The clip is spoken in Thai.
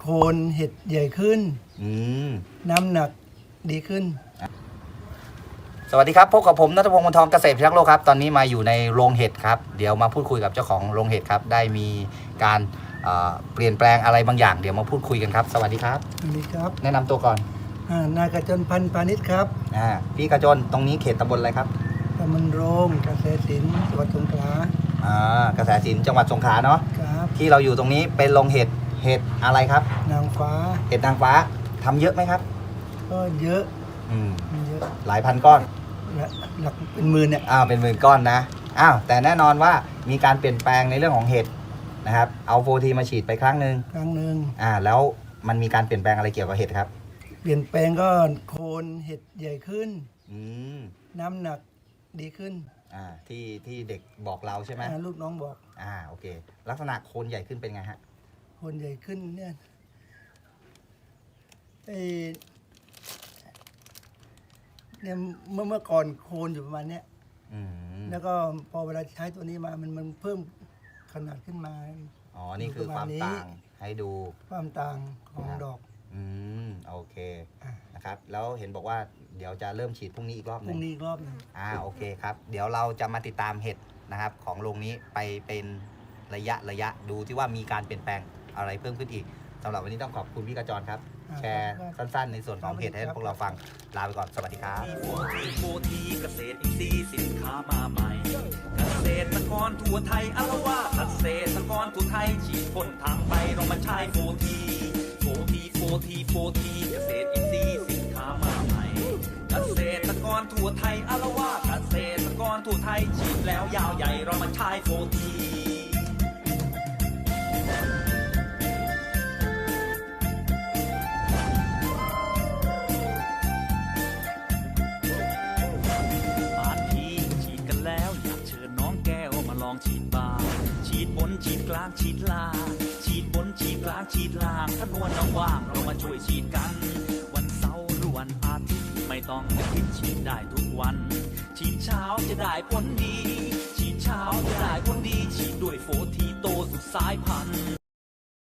โคนเห็ดใหญ่ขึ้น อืม น้ำหนักดีขึ้น สวัสดีครับ พบกับผมนัทพงศ์มนทองเกษตรพิทักษ์โลกครับ ตอนนี้มาอยู่ในโรงเห็ดครับ เดี๋ยวมาพูดคุยกับเจ้าของโรงเห็ดครับ ได้มีการเอ่อเปลี่ยนแปลงอะไรบางอย่าง เดี๋ยวมาพูดคุยกันครับ สวัสดีครับ สวัสดีครับแนะนำตัวก่อนอ่านายกระจนพันธ์พาณิชย์ครับอ่าพี่กระจนตรงนี้เขตตำบลอะไรครับ ตำบลโรงเกษตรศิลป์จังหวัดสงขลาอ่ากระแสสินจังหวัดสงขลาเนาะ ครับ ที่เราอยู่ตรงนี้เป็นโรงเห็ด เห็ดอะไรครับ นางฟ้าเห็ดนางฟ้าทำเยอะไหมครับ ก็เยอะอืมเยอะหลายพันก้อน และหลักเป็นหมื่นเนี่ย อ้าวเป็นหมื่นก้อนนะอ้าวแต่แน่นอนว่ามีการเปลี่ยนแปลงในเรื่องของเห็ดนะครับเอาโฟทีมาฉีดไปครั้งหนึ่งครั้งหนึ่งอ่าแล้วมันมีการเปลี่ยนแปลงอะไรเกี่ยวกับเห็ดครับ เปลี่ยนแปลงก็โคนเห็ดใหญ่ขึ้น อืมน้ำหนักดีขึ้นอ่าที่ที่เด็กบอกเราใช่ไหมอ่าลูกน้องบอกอ่าโอเค ลักษณะโคนใหญ่ขึ้นเป็นไงฮะโคนใหญ่ขึ้นเนี่ยไอเนี่ยเมื่อเมื่อก่อนโคนอยู่ประมาณเนี้ยอืมแล้วก็พอเวลาใช้ตัวนี้มามันมันเพิ่มขนาดขึ้นมา อ๋อ นี่คือความประมาณนี้ต่างให้ดู ความต่างของดอกอืม โอเคอะนะครับ แล้วเห็นบอกว่าเดี๋ยวจะเริ่มฉีดพรุ่งนี้อีกรอบพหนึรุ่งงนี้อีกรอบหนึงอ่า โอเคครับ เดี๋ยวเราจะมาติดตามเห็ดนะครับ ของโรงนี้ไปเป็นระยะระยะดูที่ว่ามีการเปลี่ยนแปลง อะไรเพิ่มขึ้นอีกสำหรับวันนี้ต้องขอบคุณพี่กระจรครับ แชร์สั้นๆ ในส่วนของเห็ดให้พวกเราฟัง ลาไปก่อน สวัสดีครับ โฟทีเกษตรอินทรีย์สินค้ามาใหม่เกษตรกรทั่วไทยอารวาสเกษตรกรทั่วไทยฉีดพ่นทางไปเรามาใช้โฟทีโฟทีโฟทีโฟทีเกษตรอินทรีย์สินค้ามาใหม่เกษตรกรทั่วไทยอารวาสเกษตรกรทั่วไทยฉีดแล้วยาวใหญ่เรามาใช้โฟที ลางฉีดล่างฉีดบนฉีดกลางฉีดล่างถ้านวลน้องว่างเรามาช่วยฉีดกัน วันเสาร์หรือวันอาทิตย์ไม่ต้องคิดฉีดได้ทุกวัน ฉีดเช้าจะได้ผลดี ฉีดเช้าจะได้ผลดี ฉีดด้วยโฟทีโตสุดสายพันธุ์